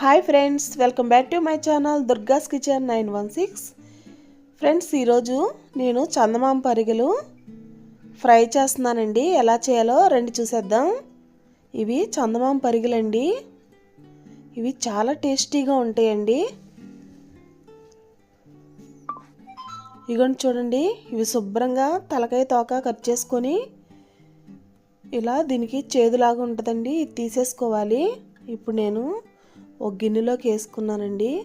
Hi friends welcome back to my channel Durga's kitchen nine one six friends ఈరోజు నేను చందమామ పరిగెలు fry చేస్తున్నానండి. ఎలా చేయాలో రెండు చూసేద్దాం. ఇవి చందమామ పరిగెలండి. ఇవి చాలా టేస్టీగా ఉంటాయండి. ఇగోండి చూడండి ఇవి శుభ్రంగా తలకాయ తోక కట్ చేసుకొని ఇలా దీనికి చేదులాగా ఉంటుందండి ఇది తీసేసుకోవాలి. ఇప్పుడు నేను ఒక గిన్నెలోకి వేసుకున్నానండి.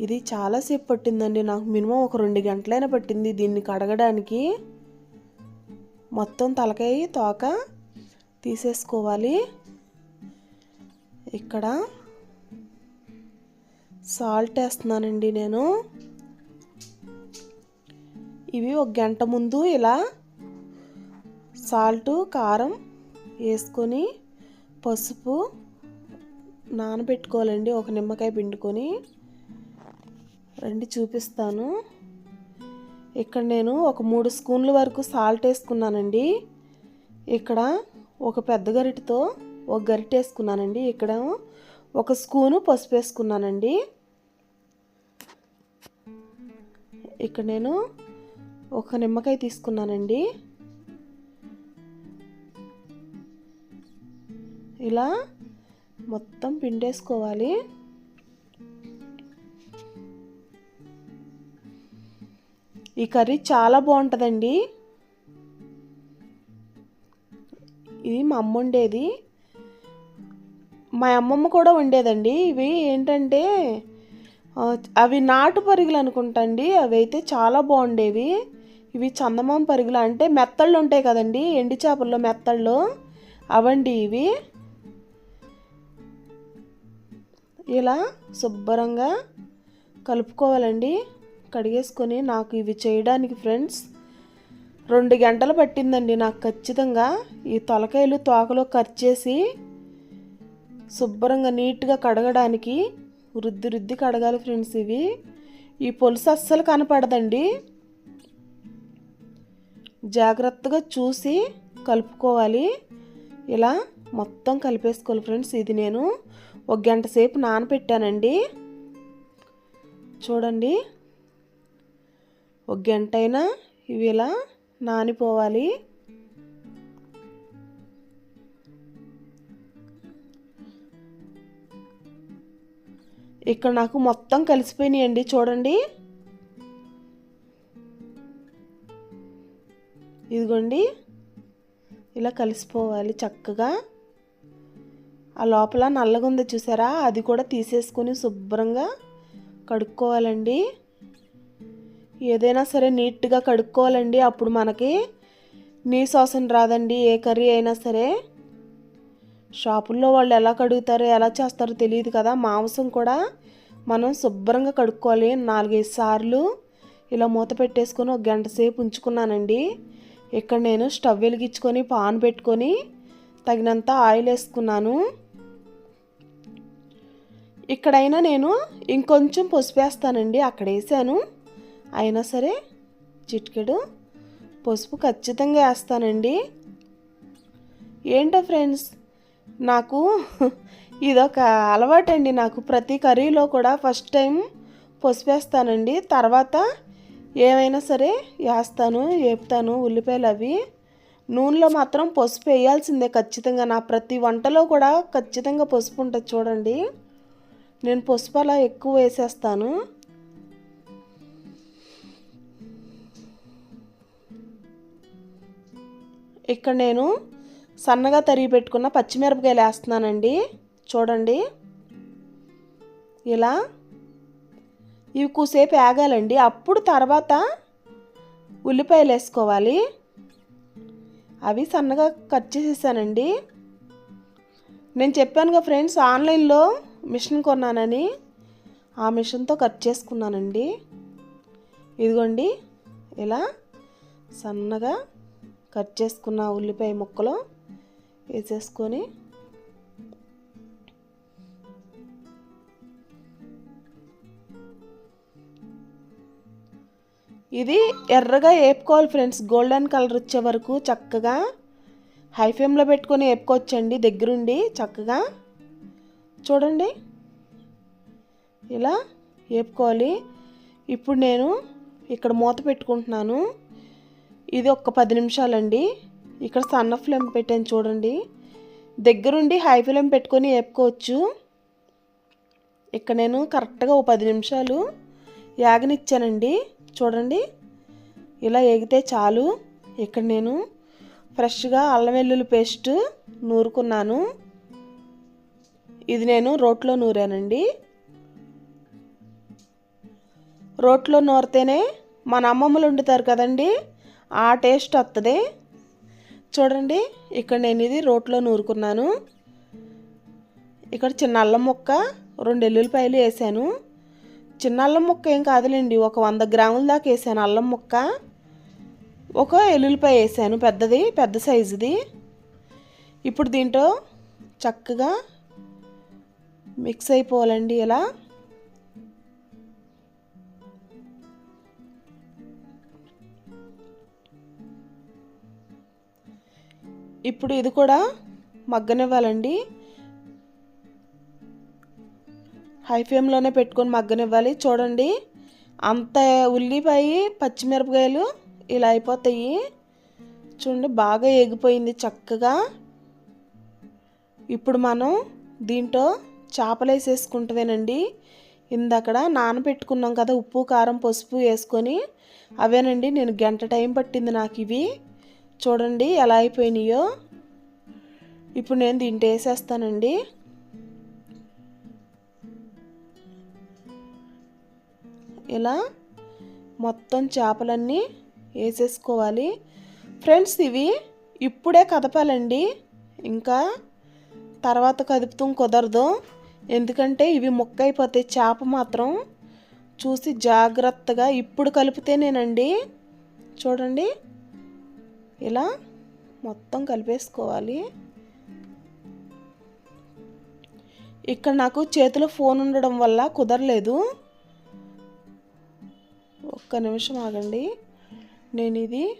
ఇది చాలాసేపు పట్టిందండి. నాకు మినిమం ఒక రెండు గంటలైనా పట్టింది దీన్ని కడగడానికి. మొత్తం తలకాయ తోక తీసేసుకోవాలి. ఇక్కడ సాల్ట్ వేస్తున్నానండి నేను. ఇవి ఒక గంట ముందు ఇలా సాల్ట్ కారం వేసుకొని పసుపు నానబెట్టుకోవాలండి. ఒక నిమ్మకాయ పిండుకొని రండి చూపిస్తాను. ఇక్కడ నేను ఒక మూడు స్పూన్ల వరకు సాల్ట్ వేసుకున్నానండి. ఇక్కడ ఒక పెద్ద గరిటతో ఒక గరిట వేసుకున్నానండి. ఇక్కడ ఒక స్పూను పసుపు వేసుకున్నానండి. ఇక్కడ నేను ఒక నిమ్మకాయ తీసుకున్నానండి. ఇలా మొత్తం పిండేసుకోవాలి. ఈ కర్రీ చాలా బాగుంటుందండి. ఇది మా అమ్మ వండేది. మా అమ్మమ్మ కూడా వండేదండి. ఇవి ఏంటంటే అవి నాటు పరుగులు అనుకుంటండి. అవి అయితే చాలా బాగుండేవి. ఇవి చందమామ పరుగులు అంటే మెత్తళ్ళు ఉంటాయి కదండి ఎండి చేపల్లో మెత్తళ్ళు. అవండి ఇవి. ఇలా శుభ్రంగా కలుపుకోవాలండి. కడిగేసుకొని నాకు ఇవి చేయడానికి ఫ్రెండ్స్ రెండు గంటలు పట్టిందండి నాకు ఖచ్చితంగా. ఈ తొలకాయలు తోకలో ఖర్చేసి శుభ్రంగా నీట్గా కడగడానికి రుద్ది రుద్ది కడగాలి ఫ్రెండ్స్ ఇవి. ఈ పులుసు అస్సలు కనపడదండి. జాగ్రత్తగా చూసి కలుపుకోవాలి. ఇలా మొత్తం కలిపేసుకోవాలి ఫ్రెండ్స్ ఇది నేను. ఒక గంట సేపు నానబెట్టానండి చూడండి. ఒక గంట అయినా ఇవి ఇలా నానిపోవాలి. ఇక్కడ నాకు మొత్తం కలిసిపోయినాయండి చూడండి. ఇదిగోండి. ఇలా కలిసిపోవాలి చక్కగా. ఆ లోపల నల్లగా ఉంది చూసారా? అది కూడా తీసేసుకొని శుభ్రంగా కడుక్కోవాలండి. ఏదైనా సరే నీట్గా కడుక్కోవాలండి. అప్పుడు మనకి నీ వాసన రాదండి. ఏ కర్రీ అయినా సరే. షాపుల్లో వాళ్ళు ఎలా కడుగుతారో ఎలా చేస్తారో తెలియదు కదా. మాంసం కూడా మనం శుభ్రంగా కడుక్కోవాలి. నాలుగైదు సార్లు ఇలా మూత పెట్టేసుకొని ఒక గంట సేపు ఉంచుకున్నానండి. ఇక్కడ నేను స్టవ్ వెలిగించుకొని పాన్ పెట్టుకొని తగినంత ఆయిల్ వేసుకున్నాను ఇక్కడైనా నేను ఇంకొంచెం పసుపు వేస్తానండి అక్కడ వేసాను. అయినా సరే చిటికెడు పసుపు ఖచ్చితంగా వేస్తానండి. ఏంటో ఫ్రెండ్స్ నాకు ఇదొక అలవాటండి. నాకు ప్రతి కర్రీలో కూడా ఫస్ట్ టైం పసుపు వేస్తానండి. తర్వాత ఏమైనా సరే వేస్తాను వేపుతాను ఉల్లిపాయలు అవి. నూనెలో మాత్రం పసుపు వేయాల్సిందే ఖచ్చితంగా. నా ప్రతి వంటలో కూడా ఖచ్చితంగా పసుపు ఉంటుంది చూడండి. నేను పసుపు అలా ఎక్కువ వేసేస్తాను. ఇక్కడ నేను సన్నగా తరిగి పెట్టుకున్న పచ్చిమిరపకాయలు వేస్తున్నానండి. చూడండి. ఇలా. ఇవి కూసేపు ఆగాలండి. అప్పుడు తర్వాత ఉల్లిపాయలు వేసుకోవాలి. అవి సన్నగా కట్ చేసేసానండి. నేను చెప్పానుగా ఫ్రెండ్స్ ఆన్లైన్లో మిషన్ కొన్నానని ఆ మిషన్తో కట్ చేసుకున్నానండి. ఇదిగోండి ఇలా సన్నగా కట్ చేసుకున్న ఉల్లిపాయ ముక్కలు వేసేసుకొని ఇది ఎర్రగా వేపుకోవాలి ఫ్రెండ్స్. గోల్డెన్ కలర్ వచ్చే వరకు చక్కగా హై ఫ్లేమ్లో పెట్టుకొని వేపుకోవచ్చండి దగ్గరుండి చక్కగా చూడండి. ఇలా వేపుకోవాలి ఇప్పుడు నేను ఇక్కడ మూత పెట్టుకుంటున్నాను. ఇది ఒక పది నిమిషాలండి. ఇక్కడ సన్న ఫ్లేమ్ పెట్టాను చూడండి. దగ్గరుండి హై ఫ్లేమ్ పెట్టుకొని వేపుకోవచ్చు ఇక్కడ నేను కరెక్ట్గా ఓ పది నిమిషాలు యాగనిచ్చానండి. చూడండి. ఇలా ఎగితే చాలు. ఇక్కడ నేను ఫ్రెష్గా అల్లం వెల్లుల్లి పేస్ట్ నూరుకున్నాను. ఇది నేను రోట్లో నూరానండి. రోట్లో నూరితేనే మన అమ్మమ్మలు వండుతారు కదండి ఆ టేస్ట్ వస్తుంది చూడండి ఇక్కడ నేను ఇది రోట్లో నూరుకున్నాను. ఇక్కడ చిన్న అల్లం ముక్క రెండు ఎల్లుల్లిపాయలు వేసాను. చిన్న అల్లం ముక్క ఏం కాదులేండి ఒక వంద గ్రాముల దాకా వేసాను అల్లం ముక్క. ఒక ఎల్లుల్లిపాయ వేసాను పెద్దది పెద్ద సైజుది. ఇప్పుడు దీంట్లో చక్కగా మిక్స్ అయిపోవాలండి ఇలా. ఇప్పుడు ఇది కూడా మగ్గనివ్వాలండి. హై ఫ్లేమ్లోనే పెట్టుకొని మగ్గనివ్వాలి. చూడండి అంత ఉల్లిపాయ పచ్చిమిరపకాయలు ఇలా అయిపోతాయి. చూడండి బాగా ఎగిపోయింది చక్కగా. ఇప్పుడు మనం దీంట్లో చేపలు ఇందక్కడ నానబెట్టుకున్నాం కదా ఉప్పు కారం పసుపు వేసుకొని. అవేనండి నేను గంట టైం పట్టింది నాకు ఇవి. చూడండి ఎలా అయిపోయినాయో. ఇప్పుడు నేను దీంట్లో వేసేస్తానండి. ఇలా మొత్తం చేపలన్నీ వేసేసుకోవాలి. ఫ్రెండ్స్ ఇవి ఇప్పుడే కదపాలండి. ఇంకా తర్వాత కదుపుతాం కుదరదు. ఎందుకంటే ఇవి ముక్క అయిపోతాయి చేప మాత్రం చూసి జాగ్రత్తగా ఇప్పుడు కలిపితేనేనండి. చూడండి. ఇలా మొత్తం కలిపేసుకోవాలి. ఇక్కడ నాకు చేతిలో ఫోన్ ఉండడం వల్ల కుదరలేదు. ఒక్క నిమిషం ఆగండి. నేను ఇది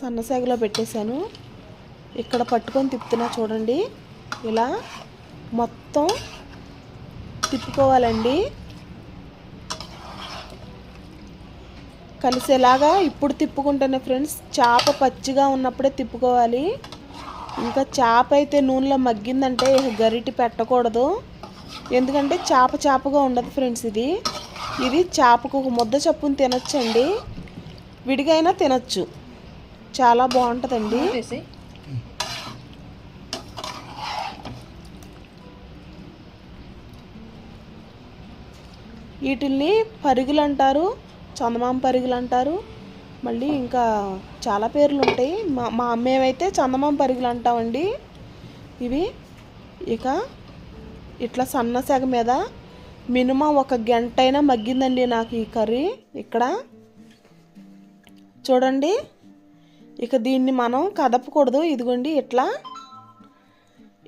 సన్నసాగలో పెట్టేశాను. ఇక్కడ పట్టుకొని తిప్పుతున్నా చూడండి. ఇలా మొత్తం తిప్పుకోవాలండి. కలిసేలాగా ఇప్పుడు తిప్పుకుంటేనే ఫ్రెండ్స్ చేప పచ్చిగా ఉన్నప్పుడే తిప్పుకోవాలి. ఇంకా చేప అయితే నూనెలో మగ్గిందంటే గరిటి పెట్టకూడదు. ఎందుకంటే చేప చేపగా ఉండదు ఫ్రెండ్స్ ఇది. ఇది చేపకు ఒక ముద్ద చప్పుని తినొచ్చండి. విడిగైనా తినచ్చు. చాలా బాగుంటుందండి. వీటిల్ని పరుగులు అంటారు చందమామ పరుగులు అంటారు మళ్ళీ ఇంకా చాలా పేర్లు ఉంటాయి మా మా మేమైతే చందమామ పరుగులు అంటామండి ఇవి ఇక ఇట్లా సన్న సెగ మీద మినిమం ఒక గంట అయినా మగ్గిందండి నాకు ఈ కర్రీ. ఇక్కడ చూడండి. ఇక దీన్ని మనం కదపకూడదు. ఇదిగోండి ఇట్లా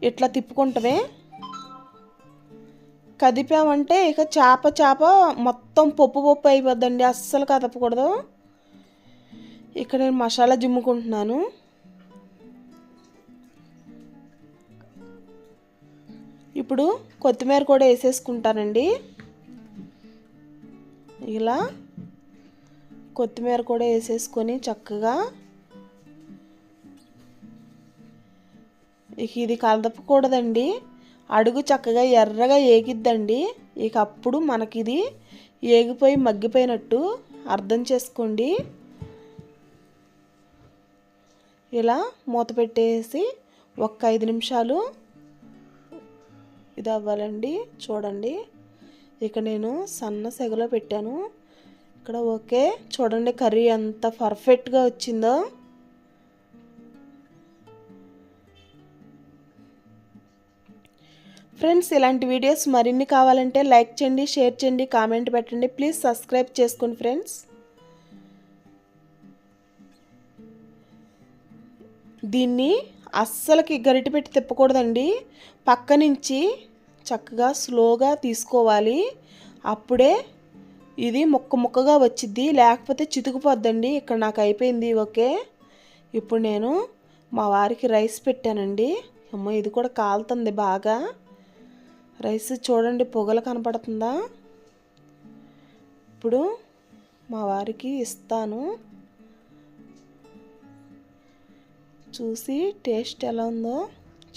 ఇట్లా తిప్పుకుంటమే. కదిపామంటే ఇక చేప చేప మొత్తం పప్పు పప్పు అయిపోద్దండి. అస్సలు కదపకూడదు. ఇక్కడ నేను మసాలా జిమ్ముకుంటున్నాను. ఇప్పుడు కొత్తిమీర కూడా వేసేసుకుంటానండి. ఇలా కొత్తిమీర కూడా వేసేసుకొని చక్కగా ఇక ఇది కలదపకూడదండి. అడుగు చక్కగా ఎర్రగా ఏగిద్దండి. ఇక అప్పుడు మనకిది ఏగిపోయి మగ్గిపోయినట్టు అర్థం చేసుకోండి. ఇలా మూత పెట్టేసి ఒక ఐదు నిమిషాలు ఇది అవ్వాలండి. చూడండి. ఇక నేను సన్న సెగలో పెట్టాను. ఇక్కడ ఓకే. చూడండి కర్రీ ఎంత పర్ఫెక్ట్గా వచ్చిందో. ఫ్రెండ్స్ ఇలాంటి వీడియోస్ మరిన్ని కావాలంటే లైక్ చేయండి షేర్ చేయండి కామెంట్ పెట్టండి. ప్లీజ్ సబ్స్క్రైబ్ చేసుకోండి ఫ్రెండ్స్. దీన్ని అస్సలకి గరిటె పెట్టి తిప్పకూడదండి. పక్క నుంచి చక్కగా స్లోగా తీసుకోవాలి. అప్పుడే ఇది ముక్క ముక్కగా వచ్చిద్ది. లేకపోతే చితుకుపోద్దండి. ఇక్కడ నాకు అయిపోయింది ఓకే. ఇప్పుడు నేను మా వారికి రైస్ పెట్టానండి. అమ్మో ఇది కూడా కాలుతుంది బాగా. రైస్ చూడండి పొగలు కనపడుతుందా? ఇప్పుడు మా వారికి ఇస్తాను. చూసి టేస్ట్ ఎలా ఉందో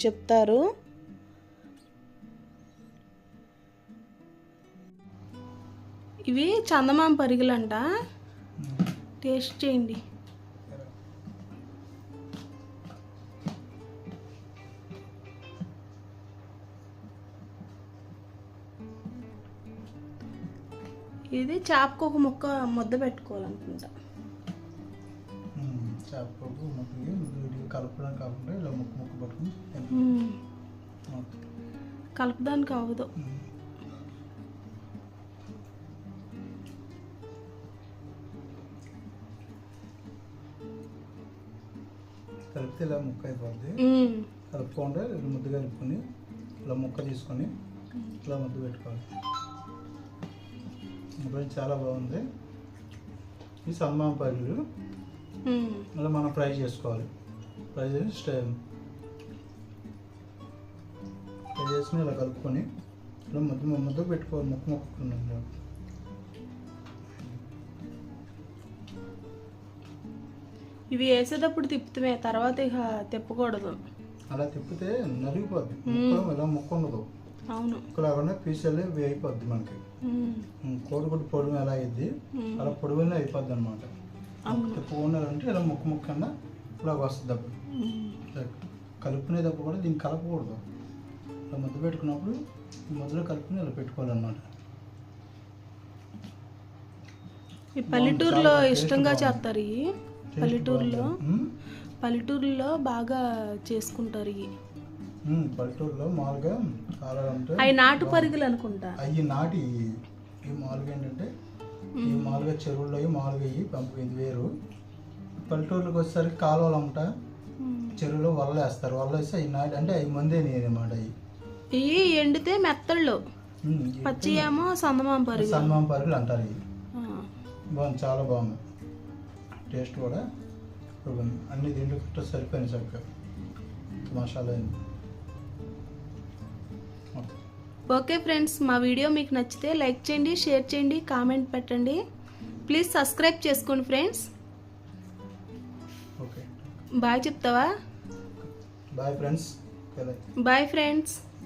చెప్తారు. ఇవి చందమామ పరిగలంట. టేస్ట్ చేయండి. ఇది చేపకు ఒక ముక్క ముద్ద పెట్టుకోవాలనుకుంటా. చేపకు ముక్కకి వీటికి కలపడం కాకుండా ఇలా ముక్క ముక్క పట్టుకుని. కలపడానికి అవ్వదు. కలిపితే ఇలా ముక్క అయిపోద్ది. ఇలా ముద్ద కలుపుకొని ఇలా ముక్క తీసుకొని ఇలా ముద్ద పెట్టుకోవాలి. ఇప్పుడు చాలా బాగుంది. ఈ మ్మ్. మళ్ళీ మనం ఫ్రై చేసుకోవాలి. ఫ్రై చేసి ఫ్రై చేసుకుని ఇలా కలుపుకొని ఇలా ముద్ద ముద్ద పెట్టుకోవాలి. ముక్క ముక్క ఇవి వేసేటప్పుడు తిప్పుతామే తర్వాత ఇక తిప్పకూడదు. అలా తిప్పితే నలిగిపోద్ది. ఇలా ముక్క ఉండదు. అవును. ముక్క లేకుండా పీసులు ఇవి అయిపోద్ది మనకి. కోడిగుడ్డు పొడుగు ఎలా అయింది. అలా పొడుగునే అయిపోద్ది అనమాట తిప్పుకున్నారంటే ఇలా ముక్క ముక్క కింద ఇలా వస్తుంది అప్పుడు కలుపుకునేటప్పుడు కూడా దీన్ని కలపకూడదు. ఇలా ముద్ద పెట్టుకున్నప్పుడు ముద్దలో కలుపుకుని ఇలా పెట్టుకోవాలన్నమాట. ఈ పల్లెటూరులో ఇష్టంగా చేస్తారు ఇవి పల్లెటూరులో. పల్లెటూరులో బాగా చేసుకుంటారు ఇవి పల్లెటూరులో మామూలుగా కావాలంటే అవి నాటు పరిగలు అనుకుంటా. అవి నాటి ఈ మామూలుగా ఏంటంటే ఈ మామూలుగా చెరువుల్లో అవి మామూలుగా ఇవి పంపు ఇది వేరు. పల్లెటూరులోకి వచ్చేసరికి కాలువలు అమ్మట మ్మ్. చెరువులో వలలు వేస్తారు. వలలు వేస్తే అవి నాటి అంటే అవి మందే అనమాట అవి. ఇవి ఎండితే మెత్తళ్ళు. పచ్చి ఏమో సందమామ పరిగలు సన్మాం పరుగులు అంటారు ఇవి. బాగుంది చాలా బాగుంది. టేస్ట్ కూడా. అన్ని దీంట్లో కట్ట సరిపోయింది. చక్కగా మసాలా అయింది. ఓకే ఫ్రెండ్స్ మా వీడియో మీకు నచ్చితే లైక్ చేయండి షేర్ చేయండి కామెంట్ పెట్టండి. ప్లీజ్ సబ్స్క్రైబ్ చేసుకోండి ఫ్రెండ్స్. బాయ్ చెప్తావా? Bye friends. Bye friends.